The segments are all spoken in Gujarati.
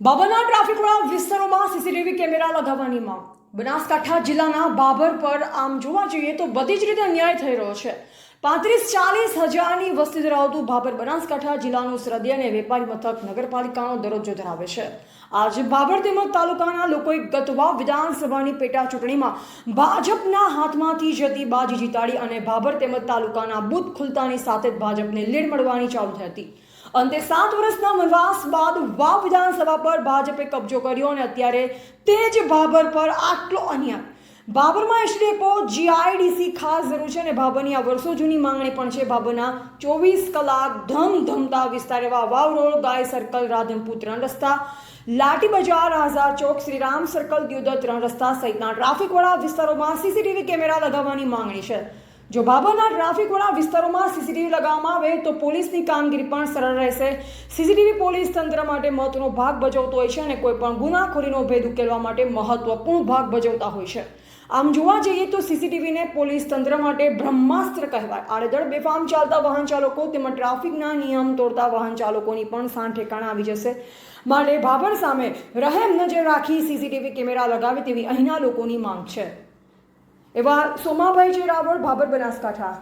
બાબરના ટ્રાફિકવાળા વિસ્તારોમાં સીસીટીવી કેમેરા લગાવવાની માંગ. બનાસકાંઠા જિલ્લાના બાબર પર આમ જોવા જઈએ તો બધી જ રીતે અન્યાય થઈ રહ્યો છે. પાંત્રીસ ચાલીસ હજારની વસ્તી ધરાવતું બાબર બનાસકાંઠા જિલ્લાનું સરહદી અને વેપારી મથક નગરપાલિકાનો દરજ્જો ધરાવે છે. આજે બાબર તેમજ તાલુકાના લોકોએ ગતવા વિધાનસભાની પેટા ચૂંટણીમાં ભાજપના હાથમાંથી જતી બાજી જીતાડી અને બાબર તેમજ તાલુકાના બુથ ખુલતાની સાથે જ ભાજપને લીડ મળવાની ચાલુ થઈ હતી. અંતે સાત વર્ષના વનવાસ બાદ વાવ વિધાનસભા પર ભાજપે કબજો કર્યો અને અત્યારે તે જ બાબર પર આટલો અન્યાય. બાબરમાં ડેપો, જીઆઈડીસી ખાસ જરૂર છે અને બાબરની આ વર્ષો જૂની માંગણી પણ છે. બાબરના ચોવીસ કલાક ધમ ધમતા વિસ્તાર એવા વાવ રોડ, ગાય સર્કલ રાધનપુર ત્રણ રસ્તા, લાઠી બજાર, આઝાદ ચોક, શ્રીરામ સર્કલ દિયોદર ત્રણ રસ્તા સહિતના ટ્રાફિકવાળા વિસ્તારોમાં સીસીટીવી કેમેરા લગાવવાની માંગણી છે. જો બાબરના ટ્રાફિકવાળા વિસ્તારોમાં સીસીટીવી લગાવવામાં આવે તો પોલીસની કામગીરી પણ સરળ રહેશે. સીસીટીવી પોલીસ તંત્ર માટે મહત્વનો ભાગ ભજવતો હોય છે અને કોઈ પણ ગુનાખોરીનો ભેદ ઉકેલવા માટે મહત્વપૂર્ણ ભાગ ભજવતા હોય છે. આમ જોવા જઈએ તો સીસીટીવીને પોલીસ તંત્ર માટે બ્રહ્માસ્ત્ર કહેવાય. આડેધડ બેફામ ચાલતા વાહન ચાલકો તેમજ ટ્રાફિકના નિયમ તોડતા વાહન ચાલકોની પણ સાણ ઠેકાણા આવી જશે. માટે બાબર સામે રહેમ નજર રાખી સીસીટીવી કેમેરા લગાવે તેવી અહીંના લોકોની માંગ છે. એવા સોમાભાઈ જે રાવળ ભાબર બનાસકાંઠા.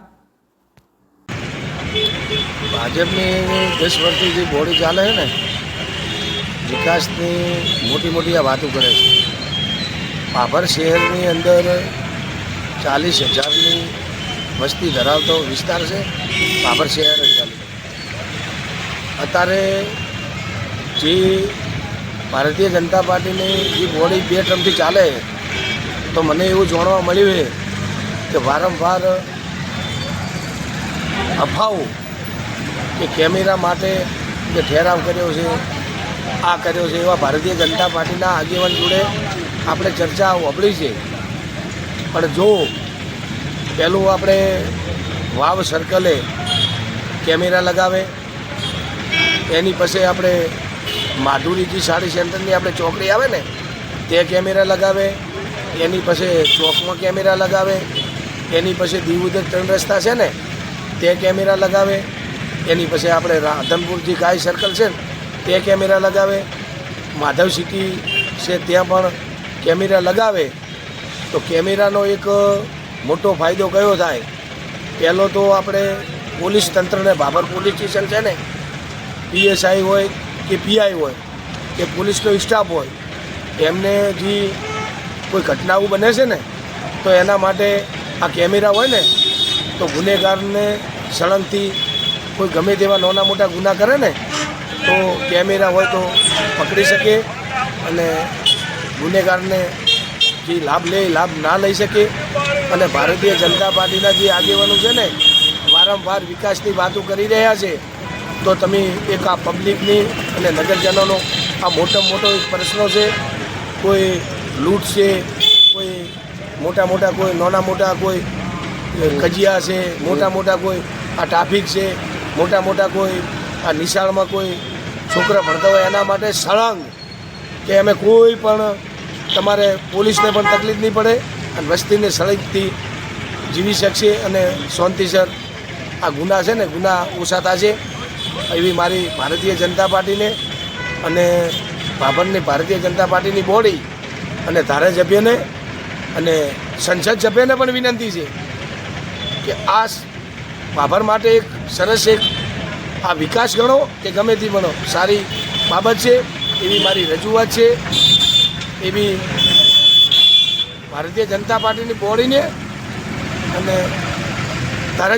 ભાજપની દસ વર્ષથી જે બોડી ચાલે છે ને, વિકાસની મોટી મોટી આ વાતો કરે છે. ભાભર શહેરની અંદર ચાલીસ હજારની વસ્તી ધરાવતો વિસ્તાર છે, ભાભર શહેર અત્યારે જે ભારતીય જનતા પાર્ટીની જે બોડી બે ટર્મથી ચાલે તો મને એવું જાણવા મળ્યું છે કે વારંવાર અફાવો કે કેમેરા માટે જે ઠેરાવ કર્યો છે, આ કર્યો છે, એવા ભારતીય જનતા પાર્ટીના આગેવાન જોડે આપણે ચર્ચા વપડી છે. પણ જો પહેલું આપણે વાવ સર્કલે કેમેરા લગાવે, એની પછી આપણે માધુરીજી સાડી સેન્ટરની આપણે ચોકડી આવે ને, તે કેમેરા લગાવે એની પાસે ચોકમાં કેમેરા લગાવે, એની પાસે દીવુદર ત્રણ રસ્તા છે ને, તે કેમેરા લગાવે, એની પાસે આપણે રાધનપુર જે ગાય સર્કલ છે ને, તે કેમેરા લગાવે. માધવ સિટી છે ત્યાં પણ કેમેરા લગાવે. તો કેમેરાનો એક મોટો ફાયદો કયો થાય? પહેલો તો આપણે પોલીસ તંત્રને બાબર પોલીસ સ્ટેશન છે ને પીએસઆઈ હોય કે પીઆઈ હોય, કે પોલીસનો સ્ટાફ હોય, એમને જે કોઈ ઘટનાઓ બને છે ને, તો એના માટે આ કેમેરા હોય ને, તો ગુનેગારને સળંગથી કોઈ ગમે તેવા નાના મોટા ગુના કરે ને, તો કેમેરા હોય તો પકડી શકે અને ગુનેગારને જે લાભ લે લાભ ના લઈ શકે. અને ભારતીય જનતા પાર્ટીના જે આગેવાનો છે ને, વારંવાર વિકાસની વાતો કરી રહ્યા છે. તો તમે એક આ પબ્લિકની અને નગરજનોનો આ મોટો મોટો એક પ્રશ્નો છે. કોઈ લૂંટ છે, કોઈ મોટા મોટા કોઈ, નાના મોટા કોઈ કજિયા છે, મોટા મોટા કોઈ, આ ટ્રાફિક છે, મોટા મોટા કોઈ, આ નિશાળમાં કોઈ છોકરા ભણતા હોય એના માટે સળંગ કે અમે કોઈ પણ તમારે પોલીસને પણ તકલીફ નહીં પડે અને વસ્તીને સળંગથી જીવી શકશે અને શાંતિસર આ ગુના છે ને, ગુના ઓછા થશે. એવી મારી ભારતીય જનતા પાર્ટીને અને ભાભરની ભારતીય જનતા પાર્ટીની બોડી અને ધારાસભ્યને અને સંસદ સભ્યને પણ વિનંતી છે કે આ ભાભર માટે એક સરસ એક આ વિકાસ ગણો કે ગમે તે ગણો સારી બાબત છે, એવી મારી રજૂઆત છે. એવી ભારતીય જનતા પાર્ટીની બોડીને અને